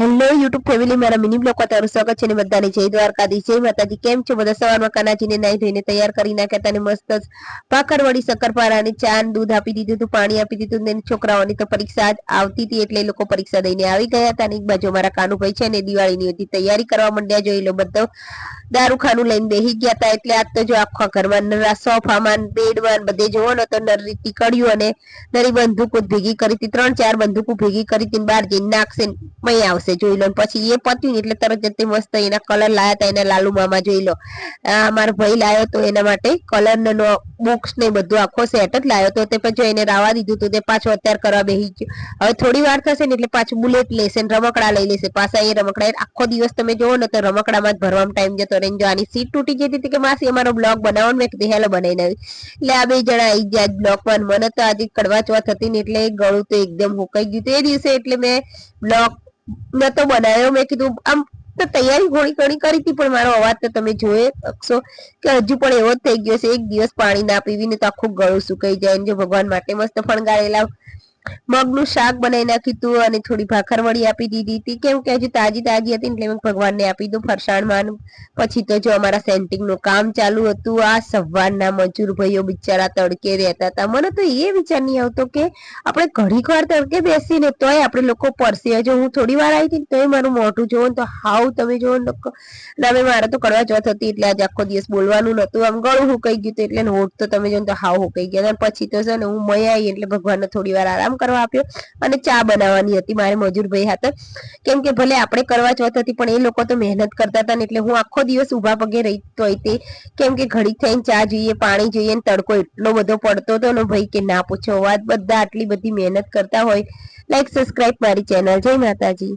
Hello YouTube family મારા mini બ્લોકમાં તમારું સ્વાગત છે ને બધાને જય દ્વારકાધીશ. જય માતાજી, કેમ છો? બધા સવારમાં કનાજીને નાઈ ધોઈને તૈયાર કરી નાખ્યા તને મસ્ત જ વળી શક્કરપારા અને ચા દૂધ આપી દીધું હતું, પાણી આપી દીધું ને છોકરાઓની તો પરીક્ષા આવતી હતી, એટલે એ લોકો પરીક્ષા દઈને આવી ગયા હતા. અને એક બાજુ મારા કાનુભાઈ છે ને દિવાળીની હતી. તૈયારી કરવા માંડ્યા, જોઈ લો બધો દારૂખાનું લઈને બેસી ગયા હતા એટલે આજ તો જો આખા ઘરમાં નરા સોફામાં બેડમાં બધે જોવો ને તો નરી ટીકડ્યું અને નરી બંદૂકો ભેગી કરી હતી. ત્રણ ચાર બંદૂકો ભેગી કરી હતી બહાર જઈને નાખશે મય આવશે જોઈ લો પછી એ પત્યું એટલે તરત જતી મસ્ત એના કલર લાયા હતા એના લાલુ મામા જોઈ લો. આ મારો ભાઈ લાયો તો એના માટે કલર નો બુક્સ ને બધું આખો સેટ જ લાયો તો તે પછી એને રાવા દીધું હતું તે પાછો અત્યારે કરવા બેસી ગયો. હવે થોડી વાર થશે ને એટલે પાછું બુલેટ લેશે ને રમકડા લઈ લેશે. પાછા એ રમકડા આખો દિવસ તમે જોવો ને તો રમકડામાં જ ભરવામાં ટાઈમ જતો રહે જો સીટ તૂટી જતી હતી કે માસી અમારો બ્લોગ બનાવવાનો મેં કીધું, હેલો, બનાવી નાખી. એટલે આ બે જણા આવી ગયા બ્લોગમાં મને તો આજે કડવા ચોથ હતી ને એટલે ગળું તો એકદમ હુકાઈ ગયું. એ દિવસે એટલે મેં બ્લોગ તો બનાવ્યો. મેં કીધું, આમ તો તૈયારી ઘણી ઘણી કરી હતી, પણ મારો અવાજ તો તમે જોઈ શકશો કે હજુ પણ એવો જ થઈ ગયો છે. એક દિવસ પાણી ના પીવીને તો આખું ગળું સુકાઈ જાય જો ભગવાન માટે મસ્ત ફણગાળેલા મગનું શાક બનાવી નાખ્યું હતું અને થોડી ભાખરવડી આપી દીધી હતી. કેમ કે હજુ તાજી તાજી હતી એટલે ભગવાનને આપી દઉં ફરસાણમાં પછી તો જો અમારા સેન્ટિંગનું કામ ચાલુ હતું, આ સવારના મજૂર ભાઈઓ બિચારા તડકે રહેતા હતા. મને તો એ વિચાર નહીં આવતો કે આપણે ઘડીક વાર તડકે બેસીને તોય આપણે લોકો પરસે. જો હું થોડી વાર આવી હતી તોય મારું મોઢું જોવો તો હાવ તમે જોવો ને હવે મારે તો કડવા જવા હતી એટલે આજે આખો દિવસ બોલવાનું નતું આમ ગળું હુકાઈ ગયું હતું એટલે હોઠ તો તમે જો તો હાવ હુકાઈ ગયા પછી તો છે ને હું મય આવી એટલે ભગવાનને થોડી વાર આરામ કરવા આપ્યો અને ચા બનાવવાની હતી મારે મજૂરભાઈ હાથે. કેમ કે ભલે આપણે કરવા ચોથ હતી, પણ એ લોકો તો મહેનત કરતા હતા ને એટલે હું આખો દિવસ ઊભા પગે રહી તોય તે કેમ કે ઘડીક થઈને ચા જોઈએ, પાણી જોઈએ ને તડકો એટલો બધો પડતો હતો ને ભાઈ કે ના પૂછો વાત, બધા આટલી બધી મહેનત કરતા હોય. લાઈક સબસ્ક્રાઈબ મારી ચેનલ જય માતાજી.